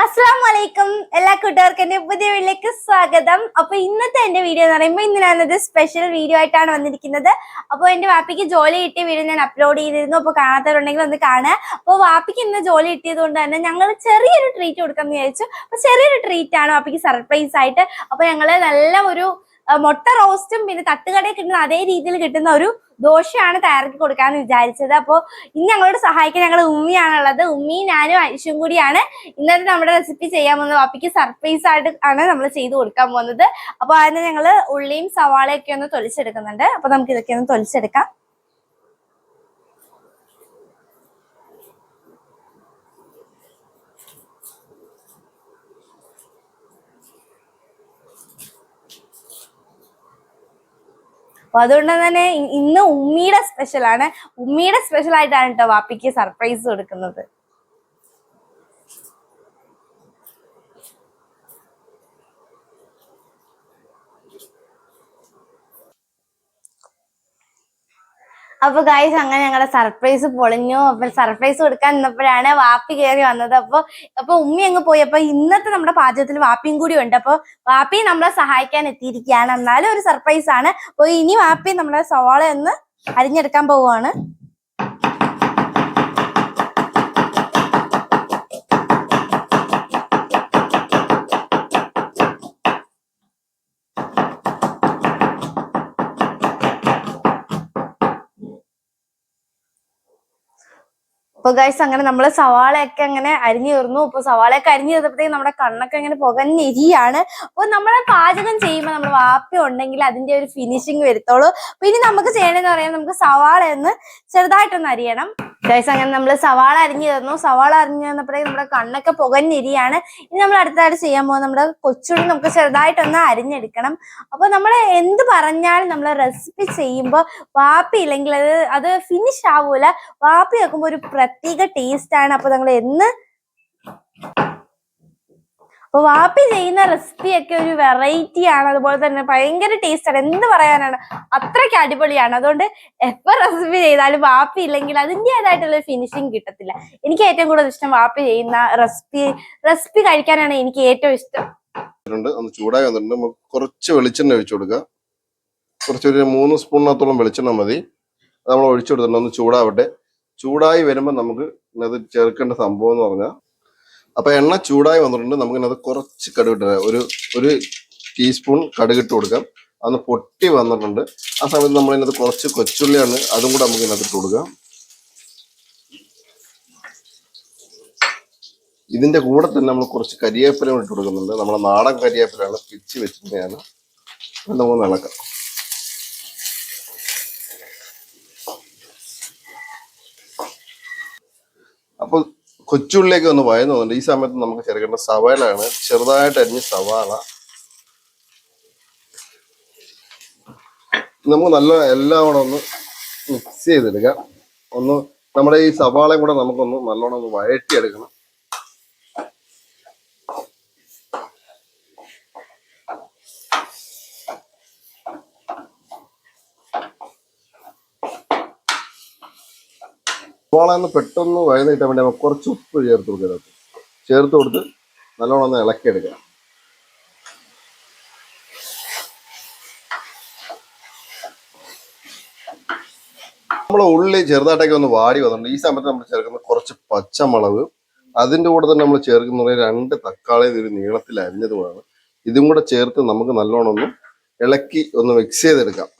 അസ്സാം വലൈക്കും എല്ലാ കൂട്ടുകാർക്കും എന്റെ പുതിയ വീട്ടിലേക്ക് സ്വാഗതം. അപ്പൊ ഇന്നത്തെ എന്റെ വീഡിയോ എന്ന് പറയുമ്പോൾ ഇന്ന് ഞാനത് സ്പെഷ്യൽ വീഡിയോ ആയിട്ടാണ് വന്നിരിക്കുന്നത്. അപ്പോൾ എന്റെ വാപ്പിക്ക് ജോലി കിട്ടിയ വീഡിയോ ഞാൻ അപ്ലോഡ് ചെയ്തിരുന്നു. അപ്പോൾ കാണാത്തവരുണ്ടെങ്കിൽ ഒന്ന് കാണുക. അപ്പോൾ വാപ്പിക്ക് ഇന്ന് ജോലി കിട്ടിയത് കൊണ്ട് തന്നെ ഞങ്ങൾ ചെറിയൊരു ട്രീറ്റ് കൊടുക്കാമെന്ന് വിചാരിച്ചു. അപ്പൊ ചെറിയൊരു ട്രീറ്റ് ആണ് വാപ്പിക്ക് സർപ്രൈസ് ആയിട്ട്. അപ്പൊ ഞങ്ങൾ നല്ല ഒരു മുട്ട റോസ്റ്റും പിന്നെ തട്ടുകടയിൽ കിട്ടുന്ന അതേ രീതിയിൽ കിട്ടുന്ന ഒരു ദോശയാണ് തയ്യാറാക്കി കൊടുക്കാന്ന് വിചാരിച്ചത്. അപ്പോൾ ഇന്ന് ഞങ്ങളോട് സഹായിക്കാൻ ഞങ്ങൾ ഉമ്മിയാണുള്ളത്. ഉമ്മിയും ഞാനും ഐഷും കൂടിയാണ് ഇന്നത്തെ നമ്മുടെ റെസിപ്പി ചെയ്യാൻ പോകുന്നത്. പാപ്പിക്ക് സർപ്രൈസ് ആയിട്ട് ആണ് നമ്മൾ ചെയ്തു കൊടുക്കാൻ പോകുന്നത്. അപ്പൊ അതിന് ഞങ്ങൾ ഉള്ളിയും സവാളയൊക്കെ ഒന്ന് തൊലിച്ചെടുക്കുന്നുണ്ട്. അപ്പൊ നമുക്ക് ഇതൊക്കെ ഒന്ന് തൊലിച്ചെടുക്കാം. അപ്പൊ അതുകൊണ്ട് തന്നെ ഇന്ന് ഉമ്മിയുടെ സ്പെഷ്യൽ ആണ്. ഉമ്മിയുടെ സ്പെഷ്യൽ ആയിട്ടാണ് കേട്ടോ വാപ്പിക്ക് സർപ്രൈസ് കൊടുക്കുന്നത്. അപ്പൊ ഗായ്സ് അങ്ങനെ ഞങ്ങളുടെ സർപ്രൈസ് പൊളിഞ്ഞു. അപ്പൊ സർപ്രൈസ് കൊടുക്കാൻ നിന്നപ്പോഴാണ് വാപ്പി കയറി വന്നത്. അപ്പൊ അപ്പൊ ഉമ്മി അങ്ങ് പോയി. അപ്പൊ ഇന്നത്തെ നമ്മുടെ പാചകത്തിൽ വാപ്പിയും കൂടി ഉണ്ട്. അപ്പൊ വാപ്പി നമ്മളെ സഹായിക്കാൻ എത്തിയിരിക്കുകയാണ്. എന്നാലും ഒരു സർപ്രൈസ് ആണ്. അപ്പൊ ഇനി വാപ്പി നമ്മളെ സോള ഒന്ന് അരിഞ്ഞെടുക്കാൻ പോവുകയാണ്. അപ്പൊ ഗൈസ് അങ്ങനെ നമ്മൾ സവാളയൊക്കെ അങ്ങനെ അരിഞ്ഞു തീർന്നു. അപ്പൊ സവാളയൊക്കെ അരിഞ്ഞു തീർന്നപ്പോഴത്തേക്ക് നമ്മുടെ കണ്ണൊക്കെ അങ്ങനെ പുകഞ്ഞിരിയാണ് അപ്പൊ നമ്മളെ പാചകം ചെയ്യുമ്പോൾ നമ്മൾ വാപ്പി ഉണ്ടെങ്കിൽ അതിന്റെ ഒരു ഫിനിഷിങ് വരുത്തോളൂ അപ്പൊ ഇനി നമുക്ക് ചെയ്യണമെന്ന് പറയാൻ നമുക്ക് സവാള ഒന്ന് ചെറുതായിട്ടൊന്ന് അരിയണം. ഗൈസ് അങ്ങനെ നമ്മൾ സവാള അരിഞ്ഞു തന്നു. സവാള അരിഞ്ഞു തന്നപ്പോഴേ നമ്മുടെ കണ്ണൊക്കെ പുകഞ്ഞിരിയാണ്. ഇനി നമ്മൾ അടുത്തതായിട്ട് ചെയ്യാൻ പോകുന്നത് നമ്മുടെ കൊച്ചുള്ളി നമുക്ക് ചെറുതായിട്ടൊന്ന് അരിഞ്ഞെടുക്കണം. അപ്പൊ നമ്മൾ എന്ത് പറഞ്ഞാലും നമ്മൾ റെസിപ്പി ചെയ്യുമ്പോൾ വാപ്പി ഇല്ലെങ്കിൽ അത് അത് ഫിനിഷ് ആവൂല. വാപ്പി വെക്കുമ്പോൾ ഒരു പ്രത്യേക ടേസ്റ്റ് ആണ്. അപ്പൊ നമ്മൾ എന്ന് അപ്പൊ വാപ്പി ചെയ്യുന്ന റെസിപ്പി ഒക്കെ ഒരു വെറൈറ്റി ആണ്. അതുപോലെ തന്നെ ഭയങ്കര ടേസ്റ്റ് ആണ്. എന്ത് പറയാനാണ്? അത്രയ്ക്ക് അടിപൊളിയാണ്. അതുകൊണ്ട് എപ്പോ റെസിപ്പി ചെയ്താലും വാപ്പി ഇല്ലെങ്കിൽ അതിന്റെതായിട്ടുള്ള ഫിനിഷിങ് കിട്ടത്തില്ല. എനിക്ക് ഏറ്റവും കൂടുതൽ ഇഷ്ടം വാപ്പി ചെയ്യുന്ന റെസിപ്പി റെസിപ്പി കഴിക്കാനാണ് എനിക്ക് ഏറ്റവും ഇഷ്ടം. ഒന്ന് ചൂടായി വന്നിട്ടുണ്ട്. നമുക്ക് കുറച്ച് വെളിച്ചെണ്ണ ഒഴിച്ചു കൊടുക്കുക കുറച്ചൊരു മൂന്ന് സ്പൂണിനകത്തോളം വെളിച്ചെണ്ണ മതി. നമ്മൾ ഒഴിച്ചു കൊടുത്തിട്ടുണ്ട്. ഒന്ന് ചൂടാവട്ടെ. ചൂടായി വരുമ്പോൾ നമുക്ക് ഇതിനകത്ത് ചേർക്കേണ്ട സംഭവം എന്ന് പറഞ്ഞാൽ അപ്പൊ എണ്ണ ചൂടായി വന്നിട്ടുണ്ട്. നമുക്ക് ഇതിനകത്ത് കുറച്ച് കടുകിട്ട്. ഒരു ഒരു ടീസ്പൂൺ കടുകിട്ട് കൊടുക്കാം. അന്ന് പൊട്ടി വന്നിട്ടുണ്ട്. ആ സമയത്ത് നമ്മൾ ഇതിനകത്ത് കുറച്ച് കൊച്ചുള്ളിയാണ് അതും കൂടെ നമുക്ക് ഇതിനകത്ത് ഇട്ട് കൊടുക്കാം. ഇതിന്റെ കൂടെ തന്നെ നമ്മൾ കുറച്ച് കരിവേപ്പില ഇട്ട് കൊടുക്കുന്നുണ്ട്. നമ്മുടെ നാടൻ കരിയേപ്പലാണ് പിച്ച് വെച്ചിട്ടാണ് നമുക്ക് ഇളക്കാം. അപ്പോൾ കൊച്ചുള്ളിലേക്ക് ഒന്ന് വയന്നു തോന്നുന്നുണ്ട്. ഈ സമയത്ത് നമുക്ക് ചേർക്കേണ്ട സവാളയാണ്. ചെറുതായിട്ട് അരിഞ്ഞ സവാള. നമുക്ക് നല്ല എല്ലാം കൂടെ ഒന്ന് മിക്സ് ചെയ്തെടുക്കാം. ഒന്ന് നമ്മുടെ ഈ സവാളയും കൂടെ നമുക്കൊന്ന് നല്ലോണം ഒന്ന് വഴറ്റിയെടുക്കണം. സവാള ഒന്ന് പെട്ടെന്ന് വഴന്ന് വേണ്ടി നമുക്ക് കുറച്ച് ഉപ്പ് ചേർത്ത് കൊടുക്കുക. ചേർത്ത് കൊടുത്ത് നല്ലോണം ഒന്ന് ഇളക്കിയെടുക്കുക നമ്മൾ ഉള്ളി ചെറുതായിട്ടൊക്കെ ഒന്ന് വാടി വന്നിട്ടുണ്ട്. ഈ സമയത്ത് നമ്മൾ ചേർക്കുന്ന കുറച്ച് പച്ചമുളക് അതിന്റെ കൂടെ തന്നെ നമ്മൾ ചേർക്കുന്ന രണ്ട് തക്കാളി ഒരു നീളത്തിൽ അരിഞ്ഞതുമാണ്. ഇതും കൂടെ ചേർത്ത് നമുക്ക് നല്ലോണം ഒന്ന് ഇളക്കി ഒന്ന് മിക്സ് ചെയ്തെടുക്കാം.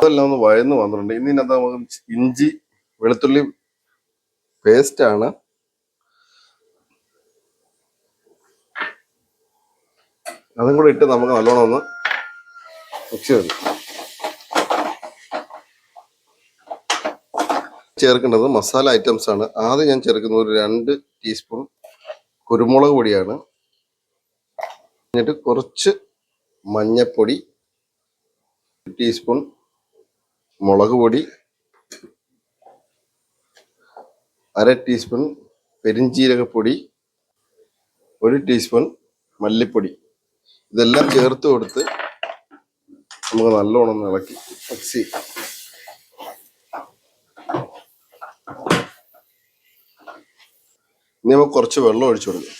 ഇതെല്ലാം ഒന്ന് വഴന്ന് വന്നിട്ടുണ്ട്. ഇനി ഇതിനകത്ത് നമുക്ക് ഇഞ്ചി വെളുത്തുള്ളി പേസ്റ്റ് ആണ്. അതും കൂടെ ഇട്ട് നമുക്ക് നല്ലോണം ഒന്ന് മിക്സ് ചെയ്ത് ചേർക്കേണ്ടത് മസാല ഐറ്റംസ് ആണ്. ആദ്യം ഞാൻ ചേർക്കുന്നത് ഒരു രണ്ട് ടീസ്പൂൺ കുരുമുളക് പൊടിയാണ്. എന്നിട്ട് കുറച്ച് മഞ്ഞപ്പൊടി ടീസ്പൂൺ മുളക് പൊടി അര ടീസ്പൂൺ പെരിഞ്ചീരകപ്പൊടി ഒരു ടീസ്പൂൺ മല്ലിപ്പൊടി. ഇതെല്ലാം ചേർത്ത് കൊടുത്ത് നമുക്ക് നല്ലോണം ഇളക്കി മിക്സ് ചെയ്യാം. ഇനി നമുക്ക് കുറച്ച് വെള്ളം ഒഴിച്ചു കൊടുക്കാം.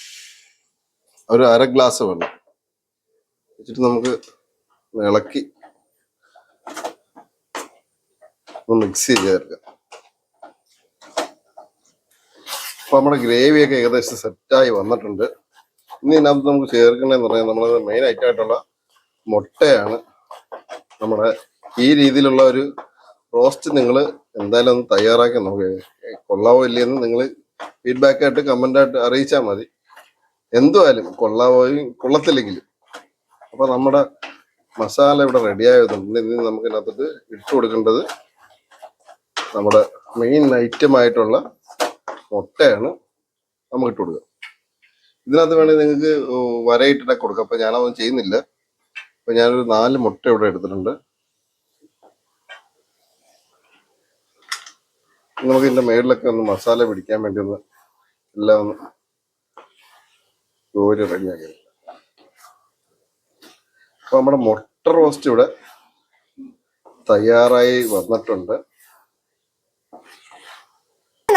ഒരു അര ഗ്ലാസ് വെള്ളം. വെച്ചിട്ട് നമുക്ക് ഇളക്കി മിക്സ് ചെയ്ത് ചേർക്കാം അപ്പൊ നമ്മുടെ ഗ്രേവിയൊക്കെ ഏകദേശം സെറ്റായി വന്നിട്ടുണ്ട്. ഇനി ഇതിനകത്ത് നമുക്ക് ചേർക്കണമെന്ന് പറഞ്ഞാൽ നമ്മൾ മെയിൻ ആയിട്ടുള്ള മുട്ടയാണ് നമ്മുടെ ഈ രീതിയിലുള്ള ഒരു റോസ്റ്റ് നിങ്ങൾ എന്തായാലും ഒന്ന് തയ്യാറാക്കി നോക്കുക കൊള്ളാവോ ഇല്ലയെന്ന് നിങ്ങൾ ഫീഡ്ബാക്ക് ആയിട്ട് കമന്റ് ആയിട്ട് അറിയിച്ചാൽ മതി. എന്തുമായാലും കൊള്ളാവോയും കൊള്ളത്തില്ലെങ്കിലും. അപ്പോൾ നമ്മുടെ മസാല ഇവിടെ റെഡിയായതുണ്ട് ഇനി നമുക്ക് ഇതിനകത്തോട്ട് ഇട്ട് കൊടുക്കേണ്ടത് നമ്മുടെ മെയിൻ ഐറ്റം ആയിട്ടുള്ള മുട്ടയാണ് നമുക്ക് ഇട്ട് കൊടുക്കുക. ഇതിനകത്ത് വേണമെങ്കിൽ നിങ്ങൾക്ക് വരയിട്ടിട്ട് കൊടുക്കാം. അപ്പൊ ഞാനതൊന്നും ചെയ്യുന്നില്ല. അപ്പൊ ഞാനൊരു നാല് മുട്ട ഇവിടെ എടുത്തിട്ടുണ്ട്. നമുക്ക് ഇതിന്റെ മേളിലൊക്കെ ഒന്ന് മസാല പിടിക്കാൻ വേണ്ടി ഒന്ന് എല്ലാം ഒന്ന് കോരി റെഡിയാക്കി. അപ്പൊ നമ്മുടെ മുട്ട റോസ്റ്റ് ഇവിടെ തയ്യാറായി വന്നിട്ടുണ്ട്.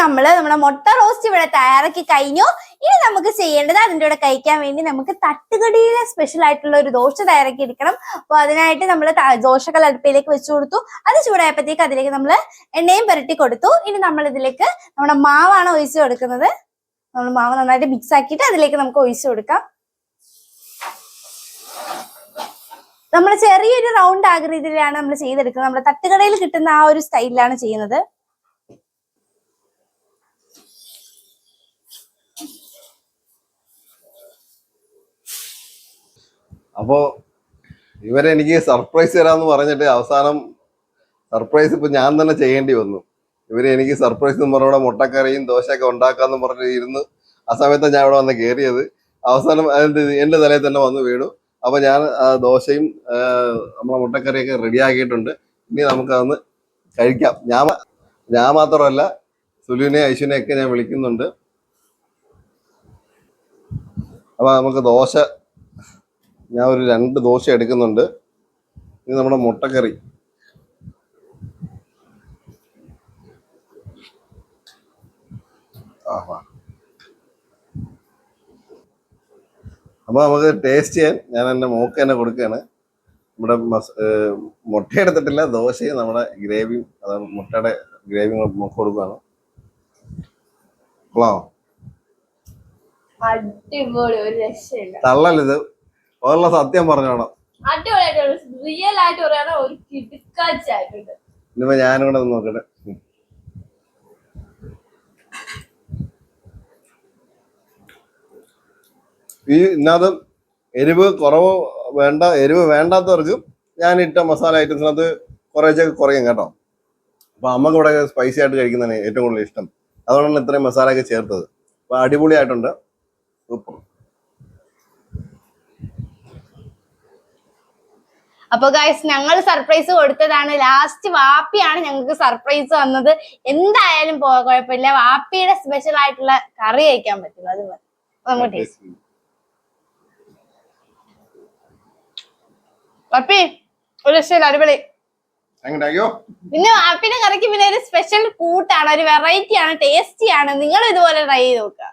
നമ്മൾ നമ്മുടെ മുട്ട റോസ്റ്റ് ഇവിടെ തയ്യാറാക്കി കഴിഞ്ഞു. ഇനി നമുക്ക് ചെയ്യേണ്ടത് അതിന്റെ കൂടെ കഴിക്കാൻ വേണ്ടി നമുക്ക് തട്ടുകടിയിലെ സ്പെഷ്യൽ ആയിട്ടുള്ള ഒരു ദോശ തയ്യാറാക്കി എടുക്കണം. അപ്പൊ അതിനായിട്ട് നമ്മൾ ദോശകൾ അടുപ്പിലേക്ക് വെച്ചു കൊടുത്തു. അത് ചൂടായപ്പോഴത്തേക്ക് അതിലേക്ക് നമ്മൾ എണ്ണയും പുരട്ടി കൊടുത്തു. ഇനി നമ്മൾ ഇതിലേക്ക് നമ്മുടെ മാവാണ് ഒഴിച്ചു കൊടുക്കുന്നത്. നമ്മൾ മാവ് നന്നായിട്ട് മിക്സ് ആക്കിയിട്ട് അതിലേക്ക് നമുക്ക് ഒഴിച്ചു കൊടുക്കാം. നമ്മൾ ചെറിയൊരു റൗണ്ട് ആകൃതിയിലാണ് നമ്മൾ ചെയ്തെടുക്കുന്നത്. നമ്മുടെ തട്ടുകടയിൽ കിട്ടുന്ന ആ ഒരു സ്റ്റൈലിലാണ് ചെയ്യുന്നത്. അപ്പോ ഇവരെ എനിക്ക് സർപ്രൈസ് തരാമെന്ന് പറഞ്ഞിട്ട് അവസാനം സർപ്രൈസ് ഇപ്പൊ ഞാൻ തന്നെ ചെയ്യേണ്ടി വന്നു. ഇവർ എനിക്ക് സർപ്രൈസ് എന്ന് പറഞ്ഞ മുട്ടക്കറിയും ദോശയൊക്കെ ഉണ്ടാക്കാന്ന് പറഞ്ഞ് ഇരുന്ന് ആ സമയത്താണ് ഞാൻ ഇവിടെ വന്ന് കയറിയത് അവസാനം? എന്റെ തലയിൽ തന്നെ വന്ന് വീണു. അപ്പൊ ഞാൻ ദോശയും നമ്മളെ മുട്ടക്കറിയൊക്കെ റെഡി ആക്കിയിട്ടുണ്ട്. ഇനി നമുക്കതൊന്ന് കഴിക്കാം. ഞാൻ ഞാൻ മാത്രമല്ല സുലുവിനെ ഐശുവിനെ ഒക്കെ ഞാൻ വിളിക്കുന്നുണ്ട്. അപ്പൊ നമുക്ക് ദോശ ഞാൻ ഒരു രണ്ട് ദോശ എടുക്കുന്നുണ്ട്. ഇനി നമ്മുടെ മുട്ടക്കറി. അപ്പൊ നമുക്ക് ടേസ്റ്റ് ചെയ്യാൻ ഞാൻ എന്റെ മോക്ക് തന്നെ കൊടുക്കുകയാണ്. നമ്മുടെ മസ് മുട്ട എടുത്തിട്ടില്ല ദോശയും നമ്മുടെ ഗ്രേവിയും അതായത് മുട്ടയുടെ ഗ്രേവിയും മോക്ക് കൊടുക്കുകയാണ്. കൊള്ളാമോ തള്ളലിത്. ഉള്ള സത്യം പറഞ്ഞോണം. അടിപൊളിയായിട്ട് റിയൽ ആയിട്ട് പറയുകയാണ് ഒരു കിടുക്കാച്ചായിട്ടുണ്ട് ഇനിയിപ്പോ ഞാനും കൂടെ നോക്കട്ടെ. ഈ എരിവ് കുറവ് വേണ്ട എരിവ് വേണ്ടാത്തവർക്ക് ഞാൻ ഇട്ട മസാല ഐറ്റംസിനകത്ത് കുറേശ്ശൊക്കെ കുറയും കേട്ടോ. അപ്പൊ അമ്മയ്ക്ക് ഇവിടെ സ്പൈസി ആയിട്ട് കഴിക്കുന്നതാണ് ഏറ്റവും കൂടുതൽ ഇഷ്ടം. അതുകൊണ്ടാണ് ഇത്രയും മസാല ഒക്കെ ചേർത്തത്. അപ്പൊ അടിപൊളിയായിട്ടുണ്ട്. സൂപ്പർ. അപ്പൊ ഗൈസ് ഞങ്ങൾ സർപ്രൈസ് കൊടുത്തതാണ്. ലാസ്റ്റ് വാപ്പിയാണ് ഞങ്ങൾക്ക് സർപ്രൈസ് വന്നത്. എന്തായാലും പോ കുഴപ്പമില്ല. വാപ്പിയുടെ സ്പെഷ്യൽ ആയിട്ടുള്ള കറി കഴിക്കാൻ പറ്റും. അത്. നമുക്ക് ഒരു രക്ഷയില്ല. അടിപൊളി. പിന്നെ വാപ്പിയുടെ കറിക്ക് പിന്നെ ഒരു സ്പെഷ്യൽ കൂട്ടാണ്. ഒരു വെറൈറ്റി ആണ്. ടേസ്റ്റി ആണ്. നിങ്ങൾ ഇതുപോലെ ട്രൈ ചെയ്ത് നോക്കുക.